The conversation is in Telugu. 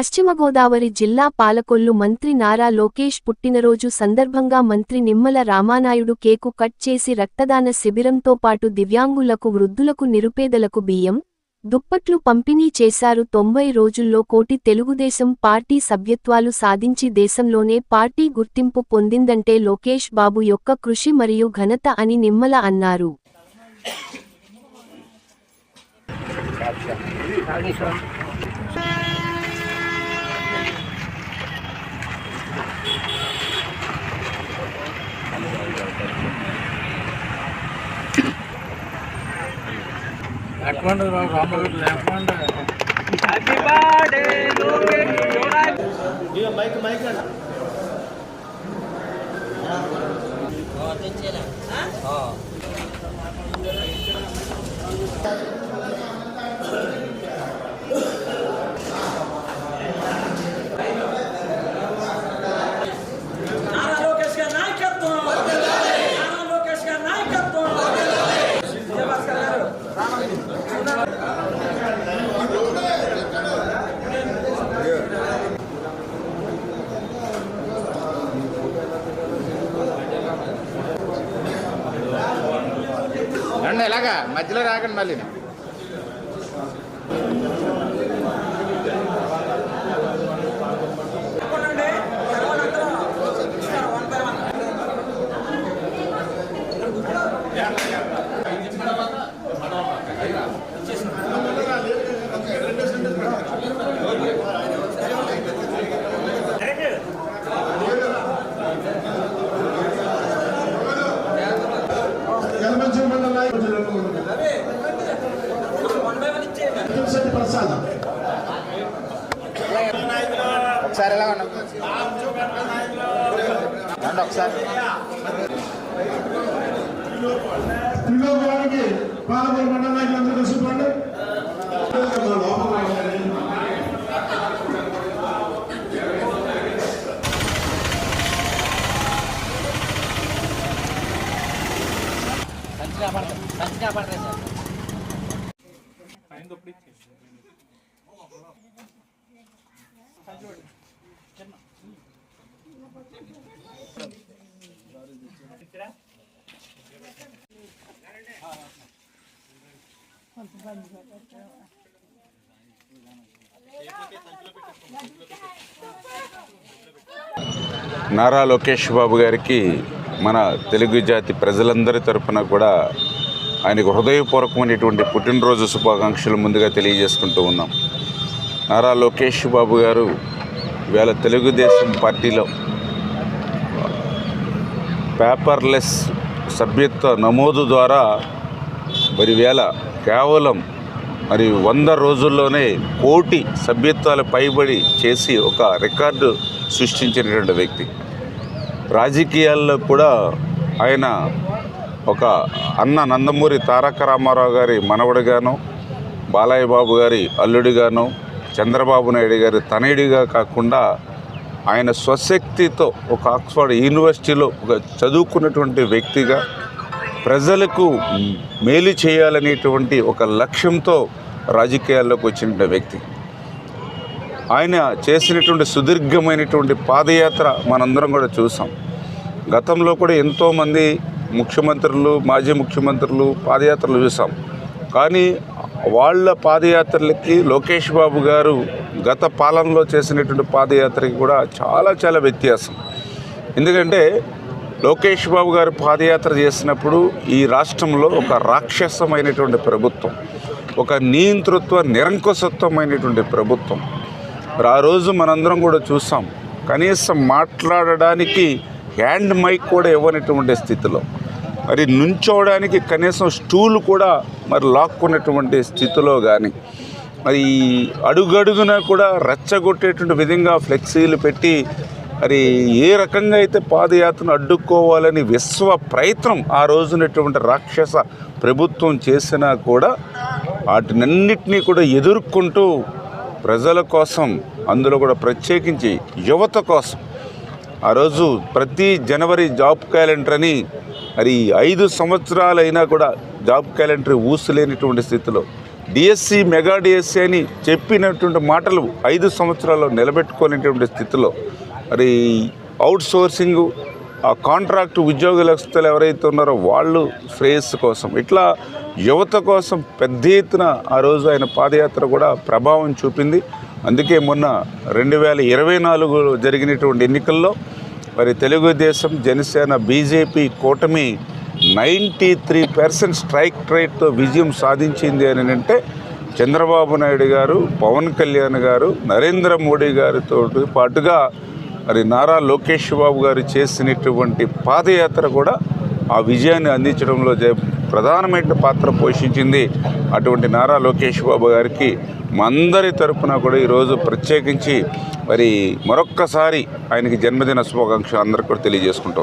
పశ్చిమ గోదావరి జిల్లా పాలకొల్లు మంత్రి నారా లోకేష్ పుట్టినరోజు సందర్భంగా మంత్రి నిమ్మల రామానాయుడు కేకు కట్ చేసి రక్తదాన శిబిరంతో పాటు దివ్యాంగులకు వృద్ధులకు నిరుపేదలకు బియ్యం దుప్పట్లు పంపిణీ చేశారు. తొంభై రోజుల్లో కోటి తెలుగుదేశం పార్టీ సభ్యత్వాలు సాధించి దేశంలోనే పార్టీ గుర్తింపు పొందిందంటే లోకేష్ బాబు యొక్క కృషి మరియు ఘనత అని నిమ్మల అన్నారు. లేకుండా రామరెడ్డి లేకుండా హ్యాపీ బర్త్డే లోకేష్ యువరాజ్ నారా ఎలాగా? మధ్యలో రాకండి మళ్ళీ. రండి ఒకసారి త్రిలోక్ గారికి పాలమూరు మండల నాయకులు అందరూ కలిసి పండి నారా లోకేష్ బాబు గారికి మన తెలుగు జాతి ప్రజలందరి తరపున కూడా ఆయనకు హృదయపూర్వకమైనటువంటి పుట్టినరోజు శుభాకాంక్షలు ముందుగా తెలియజేసుకుంటూ ఉన్నాం. నారా లోకేష్ బాబు గారు ఇవాళ తెలుగుదేశం పార్టీలో పేపర్లెస్ సభ్యత్వ నమోదు ద్వారా మరి వేళ కేవలం మరి వంద రోజుల్లోనే కోటి సభ్యత్వాలు పైబడి చేసి ఒక రికార్డు సృష్టించినటువంటి వ్యక్తి. రాజకీయాల్లో కూడా ఆయన ఒక అన్న నందమూరి తారక రామారావు గారి మనవడిగాను బాలయ్య బాబు గారి అల్లుడిగాను చంద్రబాబు నాయుడు గారి తనయుడిగా కాకుండా ఆయన స్వశక్తితో ఒక ఆక్స్ఫర్డ్ యూనివర్సిటీలో ఒక చదువుకున్నటువంటి వ్యక్తిగా ప్రజలకు మేలు చేయాలనేటువంటి ఒక లక్ష్యంతో రాజకీయాల్లోకి వచ్చిన వ్యక్తి. ఆయన చేసినటువంటి సుదీర్ఘమైనటువంటి పాదయాత్ర మనందరం కూడా చూసాం. గతంలో కూడా ఎంతోమంది ముఖ్యమంత్రులు మాజీ ముఖ్యమంత్రులు పాదయాత్రలు చూసాం. కానీ వాళ్ళ పాదయాత్రలకి లోకేష్ బాబు గారు గత పాలనలో చేసినటువంటి పాదయాత్రకి కూడా చాలా చాలా వ్యత్యాసం. ఎందుకంటే లోకేష్ బాబు గారు పాదయాత్ర చేసినప్పుడు ఈ రాష్ట్రంలో ఒక రాక్షసమైనటువంటి ప్రభుత్వం ఒక నియంతృత్వ నిరంకుశత్వమైనటువంటి ప్రభుత్వం. ఆ రోజు మనందరం కూడా చూసాం. కనీసం మాట్లాడడానికి హ్యాండ్ మైక్ కూడా ఇవ్వనటువంటి స్థితిలో. మరి నుంచోవడానికి కనీసం స్టూల్ కూడా మరి లాక్కున్నటువంటి స్థితిలో కానీ మరి అడుగడుగున కూడా రెచ్చగొట్టేటువంటి విధంగా ఫ్లెక్సీలు పెట్టి మరి ఏ రకంగా అయితే పాదయాత్రను అడ్డుకోవాలని విశ్వ ప్రయత్నం ఆ రోజునటువంటి రాక్షస ప్రభుత్వం చేసినా కూడా వాటినన్నిటినీ కూడా ఎదుర్కొంటూ ప్రజల కోసం అందులో కూడా ప్రత్యేకించి యువత కోసం ఆ రోజు ప్రతి జనవరి జాబ్ క్యాలెండర్ అని మరి ఐదు సంవత్సరాలైనా కూడా జాబ్ క్యాలెండర్ ఊసలేనటువంటి స్థితిలో డిఎస్సి మెగా డిఎస్సి అని చెప్పినటువంటి మాటలు ఐదు సంవత్సరాల్లో నిలబెట్టుకోలేనటువంటి స్థితిలో మరి అవుట్ సోర్సింగ్ ఆ కాంట్రాక్ట్ ఉద్యోగస్తులు ఎవరైతే ఉన్నారో వాళ్ళు శ్రేయస్సు కోసం ఇట్లా యువత కోసం పెద్ద ఎత్తున ఆ రోజు ఆయన పాదయాత్ర కూడా ప్రభావం చూపింది. అందుకే మొన్న రెండు వేల ఇరవై నాలుగులో జరిగినటువంటి ఎన్నికల్లో మరి తెలుగుదేశం జనసేన బీజేపీ కూటమి నైంటీ త్రీ పర్సెంట్ స్ట్రైక్ రేట్తో విజయం సాధించింది అని అంటే చంద్రబాబు నాయుడు గారు పవన్ కళ్యాణ్ గారు నరేంద్ర మోడీ గారితో పాటుగా మరి నారా లోకేష్ బాబు గారు చేసినటువంటి పాదయాత్ర కూడా ఆ విజయాన్ని అందించడంలో జ- ప్రధానమైన పాత్ర పోషించింది. అటువంటి నారా లోకేష్ బాబు గారికి అందరి తరపున కూడా ఈరోజు ప్రత్యేకించి మరి మరొక్కసారి ఆయనకి జన్మదిన శుభాకాంక్షలు అందరికీ కూడా తెలియజేసుకుంటాం